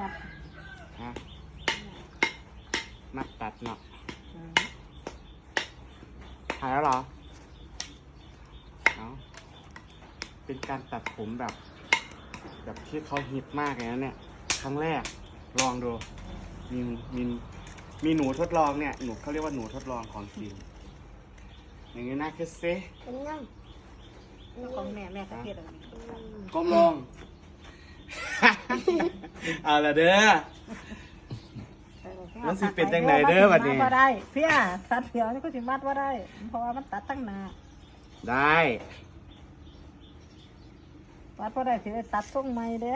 มัดมัตัดเนาะหายแล้วเหรอเอาเป็นการตัดผมแบบ แบบที่เขาฮิตมากอย่างนะเนี่ย ครั้งแรก ลองดู มีมีมีหนูทดลองเนี่ย หนูเขาเรียกว่าหนูทดลองของจริงอย่างนี้นะคือเซ่ของแม่แม่สัเกตอะไรก้มลง เอาละเด้อ มันสิเป็นจังใดเด้อบัดนี้บ่ได้ เพี่ยตัดเหี่ยวนี่ก็สิมัดบ่ได้ เพราะว่ามันตัดตั้งหน้าได้มัดบ่ได้สิได้ตัดทรงใหม่เด้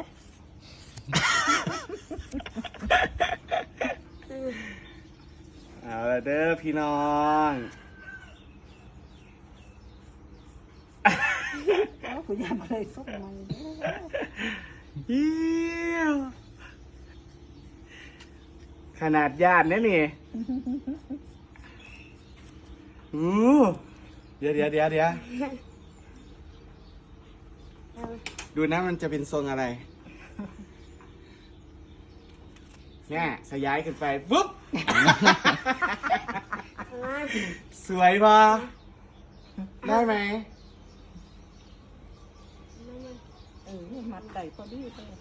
เอาละเด้อพี่น้องเอาผู้ยามบ่ได้ทรงใหม่เด้อเฮียว ขนาดญาตินะนี่อู้เดี๋ยวเดี๋ยวเดี๋ยวเดี๋ยวดูนะมันจะเป็นทรงอะไรเนี่ยสยายขึ้นไปปุ๊บ สวยปะได้ไหม เออมัดได้พอดีเด้อ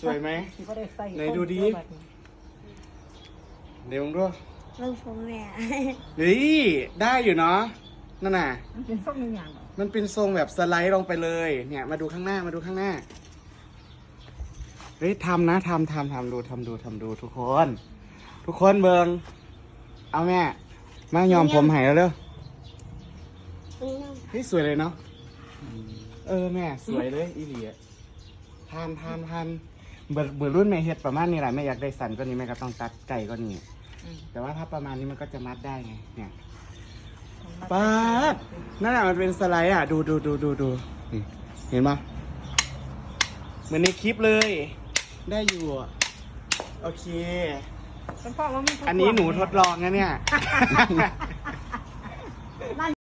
สวยไหมสิบ่ได้ใส่ไหนดูดิ เดี๋ยวมึงดูลูกผมแม่เฮ้ยได้อยู่เนาะนั่นน่ะ มันเป็นทรงอีหยังมันเป็นทรงแบบสไลด์ลงไปเลย เนี่ย มาดูข้างหน้ามาดูข้างหน้า เฮ้ยทำนะทำทำทำดูทำดูทำดูทุกคน ทุกคนเบิงเอาแม่ มายอมผมใหายแล้วเร็วเป็นยังเฮ้ยสวยเลยเนาะ เออแม่สวยเลยอีหลีอะทานทานทานเบิร์เบิร์รุ่นแม่เฮ็ดประมาณนี้แหละแม่อยากได้สันก็นี้แม่ก็ต้องตัดไก่ก็นี้ อืมแต่ว่าถ้าประมาณนี้มันก็จะมัดได้ไงเนี่ยป๊าดนั่นแหละมันเป็นสไลด์อะ ดูดูดูดูดูนี่เห็นปะเหมือนในคลิปเลย ได้อยู่อะโอเคเป็นเพราะว่ามันอันนี้หนูทดลองนะเนี่ย